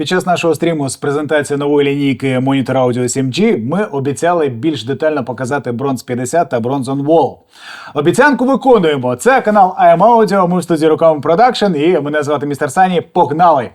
Під час нашого стріму з презентації нової лінійки Monitor Audio 7G ми обіцяли більш детально показати Bronze 50 та Bronze on Wall. Обіцянку виконуємо. Це канал IM Audio, ми в студії Рукам Production і мене звати містер Сані. Погнали!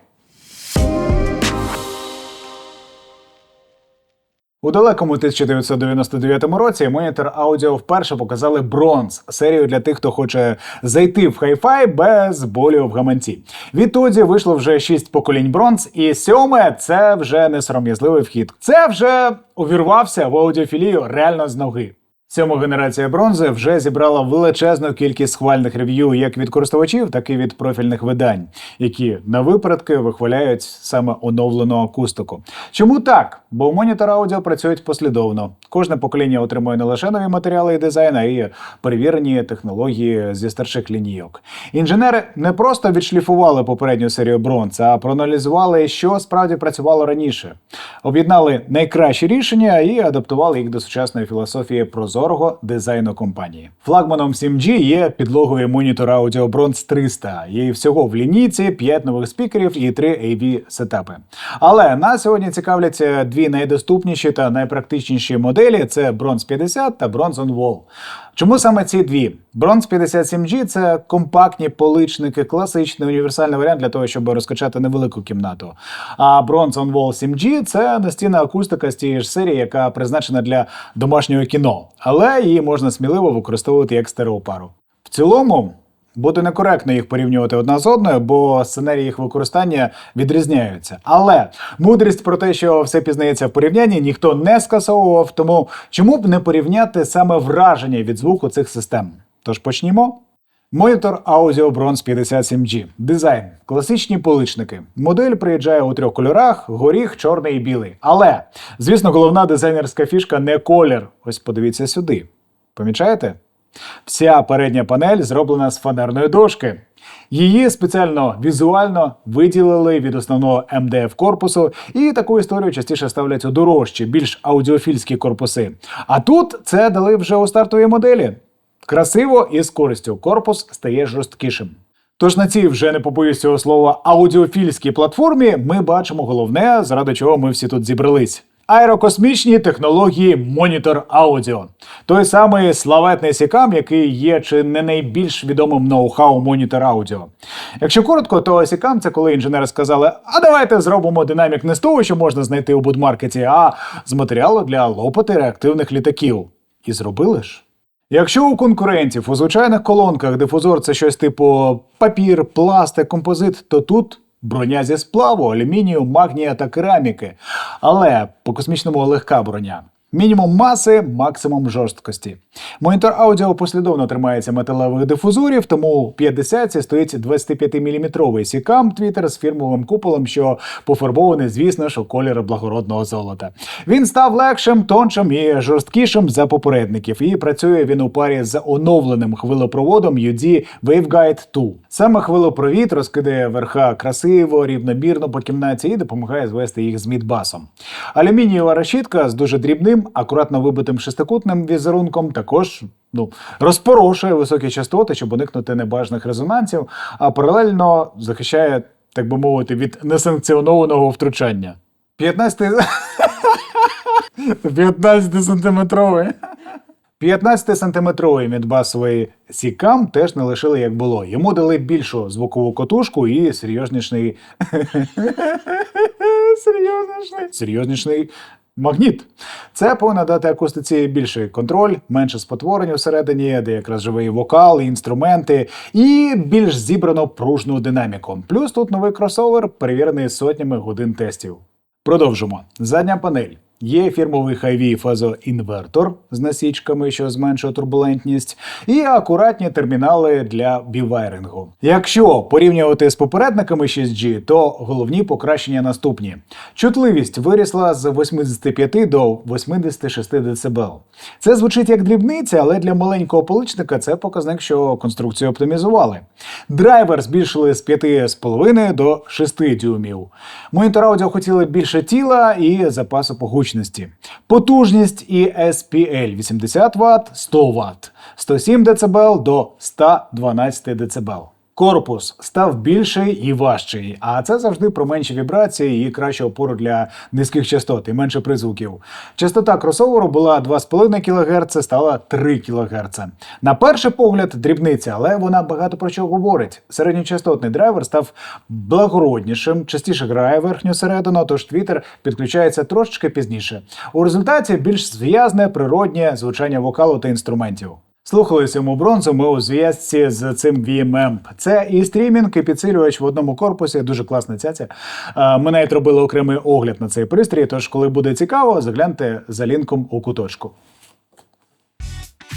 У далекому 1999 році монітор аудіо вперше показали бронз серію для тих, хто хоче зайти в хай-фай без болю в гаманці. Відтоді вийшло вже шість поколінь бронз, і сьоме це вже не сором'язливий вхід. Це вже увірвався в аудіофілію реально з ноги. Сьома генерація бронзи вже зібрала величезну кількість схвальних рев'ю як від користувачів, так і від профільних видань, які на випередки вихваляють саме оновлену акустику. Чому так? Бо монітор аудіо працюють послідовно. Кожне покоління отримує не лише нові матеріали і дизайн, а й перевірені технології зі старших лінійок. Інженери не просто відшліфували попередню серію бронз, а проаналізували, що справді працювало раніше. Об'єднали найкращі рішення і адаптували їх до сучасної філософії прозорого дизайну компанії. Флагманом 7G є підлогою монітор Audio Bronze 300. Її всього в лінійці 5 нових спікерів і 3 AV сетапи. Але нас сьогодні цікавлять е, дві найдоступніші та найпрактичніші моделі: це Bronze 50 та Bronze on Wall. Чому саме ці дві? Bronze 57G – це компактні поличники, класичний універсальний варіант для того, щоб розкачати невелику кімнату. А Bronze on Wall 7G – це настінна акустика з тієї ж серії, яка призначена для домашнього кіно, але її можна сміливо використовувати як стереопару. В цілому. Буде некоректно їх порівнювати одна з одною, бо сценарії їх використання відрізняються. Але мудрість про те, що все пізнається в порівнянні, ніхто не скасовував. Тому чому б не порівняти саме враження від звуку цих систем? Тож почнімо. Монітор Audio Bronze 57G. Дизайн. Класичні поличники. Модель приїжджає у трьох кольорах: горіх, чорний і білий. Але, звісно, головна дизайнерська фішка не колір. Ось подивіться сюди. Помічаєте? Вся передня панель зроблена з фанерної дошки. Її спеціально візуально виділили від основного МДФ корпусу, і таку історію частіше ставлять у дорожчі, більш аудіофільські корпуси. А тут це дали вже у стартовій моделі. Красиво і з користю корпус стає жорсткішим. Тож на цій вже не побоюсь цього слова аудіофільській платформі ми бачимо головне, заради чого ми всі тут зібрались. Аерокосмічні технології монітор аудіо. Той самий славетний Сікам, який є чи не найбільш відомим ноу-хау монітор аудіо. Якщо коротко, то Сікам це коли інженери сказали: а давайте зробимо динамік не з того, що можна знайти у будмаркеті, а з матеріалу для лопати реактивних літаків. І зробили ж. Якщо у конкурентів у звичайних колонках дифузор це щось типу папір, пластик, композит, то тут броня зі сплаву, алюмінію, магнія та кераміки. Але по космічному легка броня. Мінімум маси, максимум жорсткості. Монітор аудіо послідовно тримається металевих дифузорів, тому у 50 стоїть 25-мм сікам твітер з фірмовим куполом, що пофарбований, звісно ж, у колір благородного золота. Він став легшим, тоншим і жорсткішим за попередників, і працює він у парі з оновленим хвилопроводом UD Waveguide 2. Саме хвилопровід розкидає верха красиво, рівномірно по кімнаті і допомагає звести їх з мідбасом. Алюмінієва решітка з дуже дрібним, акуратно вибитим шестикутним візерунком також ну, розпорошує високі частоти, щоб уникнути небажаних резонансів, а паралельно захищає, так би мовити, від несанкціонованого втручання. 15 15-сантиметровий. 15-сантиметровий мідбасовий сікам теж не лишили як було. Йому дали більшу звукову котушку і серйознішний. серйознішний магніт. Це повинно дати акустиці більший контроль, менше спотворень усередині, де якраз живий вокал, і інструменти, і більш зібрано пружну динаміку. Плюс тут новий кросовер, перевірений сотнями годин тестів. Продовжимо. Задня панель. Є фірмовий Hi-V фазоінвертор з насічками, що зменшує турбулентність, і акуратні термінали для бівайрингу. Якщо порівнювати з попередниками 6G, то головні покращення наступні: чутливість вирісла з 85 до 86 дБ. Це звучить як дрібниця, але для маленького поличника це показник, що конструкцію оптимізували. Драйвер збільшили з 5,5 до 6 дюймів. Монітор аудіо хотіли більше тіла і запасу погучності. Потужність і SPL 80 Вт, 100 Вт, 107 дБ до 112 дБ. Корпус став більший і важчий, а це завжди про менші вібрації і кращу опору для низьких частот і менше призвуків. Частота кросоверу була 2,5 кГц, стала 3 кГц. На перший погляд дрібниця, але вона багато про що говорить. Середньочастотний драйвер став благороднішим, частіше грає верхню середину, тож твіттер підключається трошечки пізніше. У результаті більш зв'язне природнє звучання вокалу та інструментів. Слухали сьому бронзу ми у зв'язці з цим VMM. Це і стрімінг, і підсилювач в одному корпусі. Дуже класна цяця. Ми навіть робили окремий огляд на цей пристрій. Тож, коли буде цікаво, загляньте за лінком у куточку.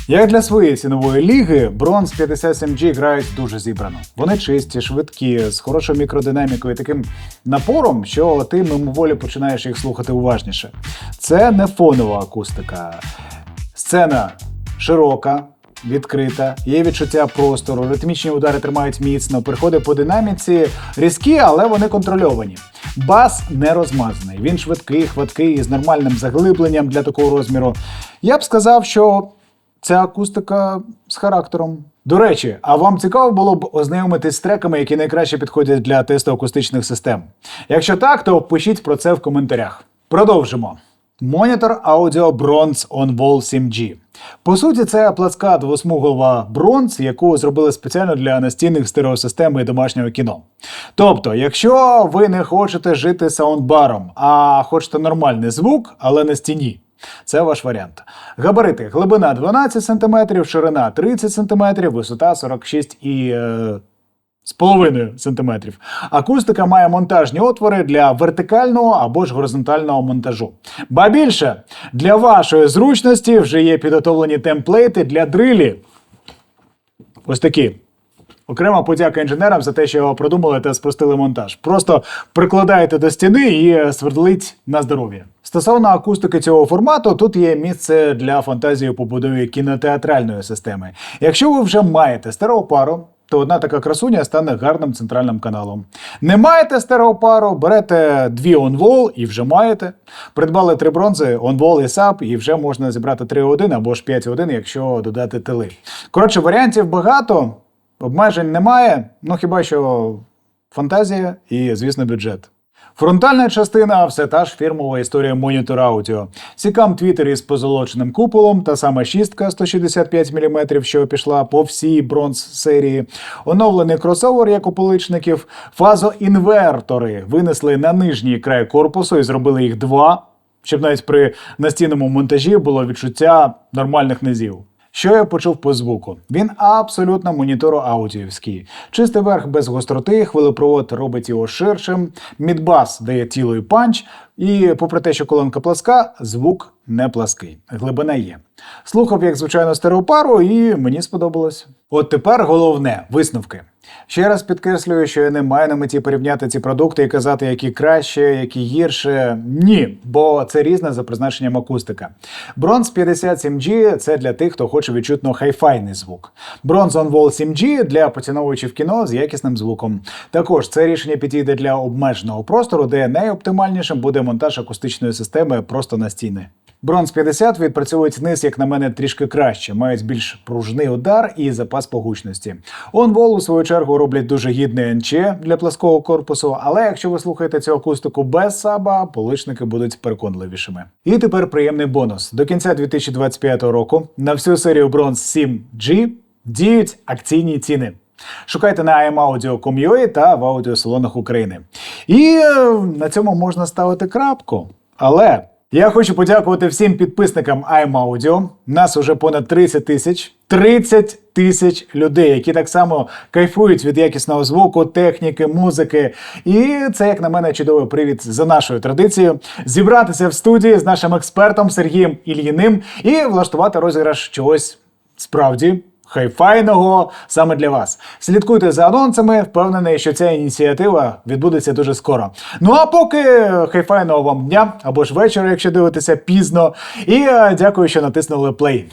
Як для своєї цінової ліги, Бронз 57G грають дуже зібрано. Вони чисті, швидкі, з хорошою мікродинамікою, і таким напором, що ти мимоволі починаєш їх слухати уважніше. Це не фонова акустика. Сцена широка, відкрита, є відчуття простору, ритмічні удари тримають міцно, переходи по динаміці різкі, але вони контрольовані. Бас не розмазаний. Він швидкий, хваткий, з нормальним заглибленням для такого розміру. Я б сказав, що ця акустика з характером. До речі, а вам цікаво було б ознайомитись з треками, які найкраще підходять для тесту акустичних систем? Якщо так, то пишіть про це в коментарях. Продовжимо. Монітор аудіо Bronze On Wall 7G. По суті, це пласка двосмугова бронз, яку зробили спеціально для настінних стереосистем і домашнього кіно. Тобто, якщо ви не хочете жити саундбаром, а хочете нормальний звук, але на стіні. Це ваш варіант. Габарити: глибина 12 см, ширина 30 см, висота 46 і. Е, з половиною сантиметрів. Акустика має монтажні отвори для вертикального або ж горизонтального монтажу. Ба більше, для вашої зручності вже є підготовлені темплейти для дрилі. Ось такі. Окрема подяка інженерам за те, що його продумали та спростили монтаж. Просто прикладаєте до стіни і свердлить на здоров'я. Стосовно акустики цього формату, тут є місце для фантазії побудові кінотеатральної системи. Якщо ви вже маєте стереопару, то одна така красуня стане гарним центральним каналом. Не маєте стереопару, берете дві онвол і вже маєте. Придбали три бронзи, онвол і сап, і вже можна зібрати 3.1 або ж 5.1, якщо додати тили. Коротше, варіантів багато, обмежень немає, ну хіба що фантазія і, звісно, бюджет. Фронтальна частина все та ж фірмова історія монітора аудіо. Сікам твіттер із позолоченим куполом, та сама шістка 165 мм, що пішла по всій бронз серії. Оновлений кросовер, як у поличників, фазоінвертори винесли на нижній край корпусу і зробили їх два, щоб навіть при настінному монтажі було відчуття нормальних низів. Що я почув по звуку? Він абсолютно монітору аудіївський. Чистий верх без гостроти, хвилепровод робить його ширшим, мідбас дає тіло і панч, і, попри те, що колонка пласка, звук не плаский. Глибина є. Слухав, як звичайно, стереопару, і мені сподобалось. От тепер головне висновки. Ще раз підкреслюю, що я не маю на меті порівняти ці продукти і казати, які краще, які гірше. Ні, бо це різне за призначенням акустика. Bronze 57G це для тих, хто хоче відчутно хайфайний звук. Bronze On Wall 7G для поціновувачів кіно з якісним звуком. Також це рішення підійде для обмеженого простору, де найоптимальнішим буде монтаж акустичної системи просто на стіни. Бронз 50 відпрацьовують низ, як на мене, трішки краще, мають більш пружний удар і запас по гучності. OnWall, у свою чергу, роблять дуже гідне НЧ для плаского корпусу, але якщо ви слухаєте цю акустику без саба, поличники будуть переконливішими. І тепер приємний бонус. До кінця 2025 року на всю серію Bronze 7G діють акційні ціни. Шукайте на imaudio.com.ua та в аудіосалонах України. І е, на цьому можна ставити крапку. Але я хочу подякувати всім підписникам iMaudio. Нас уже понад 30 тисяч. 30 тисяч людей, які так само кайфують від якісного звуку, техніки, музики. І це, як на мене, чудовий привід за нашою традицією зібратися в студії з нашим експертом Сергієм Ільїним і влаштувати розіграш чогось справді. Хайфайного саме для вас. Слідкуйте за анонсами, впевнений, що ця ініціатива відбудеться дуже скоро. Ну а поки хайфайного вам дня або ж вечора, якщо дивитеся пізно. І е, дякую, що натиснули плей.